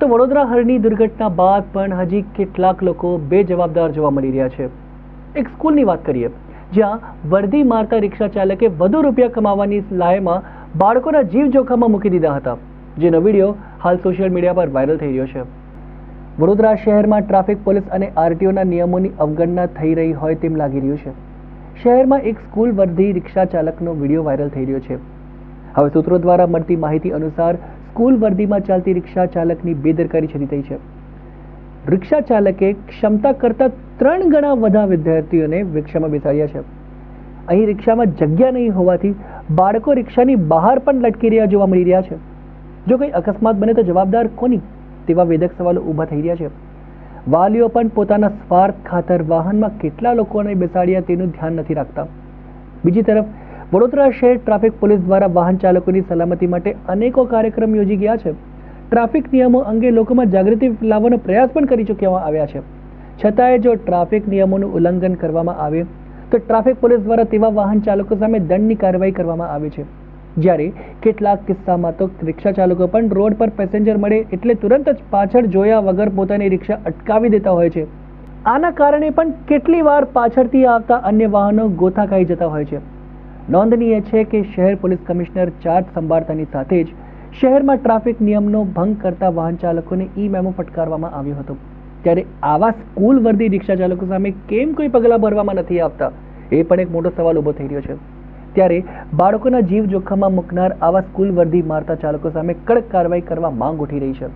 તો વડોદરા હરની દુર્ઘટના બાદ પણ હજી કેટલાક લોકો બેજવાબદાર જોવા મળી રહ્યા છે. એક સ્કૂલની વાત કરીએ, જ્યાં વર્દી મારતા રિક્ષા ચાલકે વધુ રૂપિયા કમાવાની લાયમાં બાળકોના જીવ જોખમમાં મૂકી દીધા હતા. જેનો વીડિયો હાલ સોશિયલ મીડિયા પર વાયરલ થઈ રહ્યો છે. વડોદરા શહેરમાં ટ્રાફિક પોલીસ અને આરટીઓના નિયમોની અવગણના થઈ રહી હોય તેમ લાગી રહ્યું છે. શહેરમાં એક સ્કૂલ વર્ધી રિક્ષા ચાલકનો વીડિયો વાયરલ થઈ રહ્યો છે. હવે સૂત્રો દ્વારા મળતી માહિતી અનુસાર સ્કૂલ વર્દીમાં ચાલતી રિક્ષા ચાલકની બેદરકારી છતી થઈ છે. રિક્ષા ચાલકે ક્ષમતા કરતાં ત્રણ ગણા વધા વિદ્યાર્થીઓને રિક્ષામાં બેસાડ્યા છે. અહીં રિક્ષામાં જગ્યા નહીં હોવાથી બાળકો રિક્ષાની બહાર પણ લટકી રહ્યા જોવા મળી રહ્યા છે. જો કંઈ અકસ્માત બને તો જવાબદાર કોની? તેવા વેદક સવાલો ઊભા થઈ રહ્યા છે. વાલીઓ પણ પોતાના સ્વાર્થ ખાતર વાહનમાં કેટલા લોકોને બેસાડ્યા તેનું ધ્યાન નથી રાખતા. બીજી તરફ વડોદરા શહેર ટ્રાફિક પોલીસ દ્વારા વાહન ચાલકોની સલામતી માટે અનેકો કાર્યક્રમ યોજી ગયા છે. ટ્રાફિક નિયમો અંગે લોકોમાં જાગૃતિ લાવવાનો પ્રયાસ પણ કરી ચૂકવામાં આવ્યા છે. છતાંય જો ટ્રાફિક નિયમોનું ઉલ્લંઘન કરવામાં આવે, તો ટ્રાફિક પોલીસ દ્વારા તેવા વાહન ચાલકો સામે દંડની કાર્યવાહી કરવામાં આવે છે. જ્યારે કેટલાક કિસ્સામાં તો રિક્ષા ચાલકો પણ રોડ પર પેસેન્જર મળે એટલે તુરંત જ પાછળ જોયા વગર પોતાની રિક્ષા અટકાવી દેતા હોય છે. આના કારણે પણ કેટલી વાર પાછળથી આવતા અન્ય વાહનો ગોથા ખાઈ જતા હોય છે. નોંધનીય છે કે શહેર પોલીસ કમિશનર ચાર્જ સંભાળતાની સાથે જ શહેરમાં ટ્રાફિક નિયમનો ભંગ કરતા વાહન ચાલકોને ઈ મેમો ફટકારવામાં આવ્યો હતો. ત્યારે આવા સ્કૂલ વર્દી રિક્ષા ચાલકો સામે કેમ કોઈ પગલાં ભરવામાં નથી આવતા? એ પણ એક મોટો સવાલ ઊભો થઈ રહ્યો છે. ત્યારે બાળકોના જીવ જોખમમાં મૂકનાર આવા સ્કૂલ વર્દી મારતા ચાલકો સામે કડક કાર્યવાહી કરવા માંગ ઉઠી રહી છે.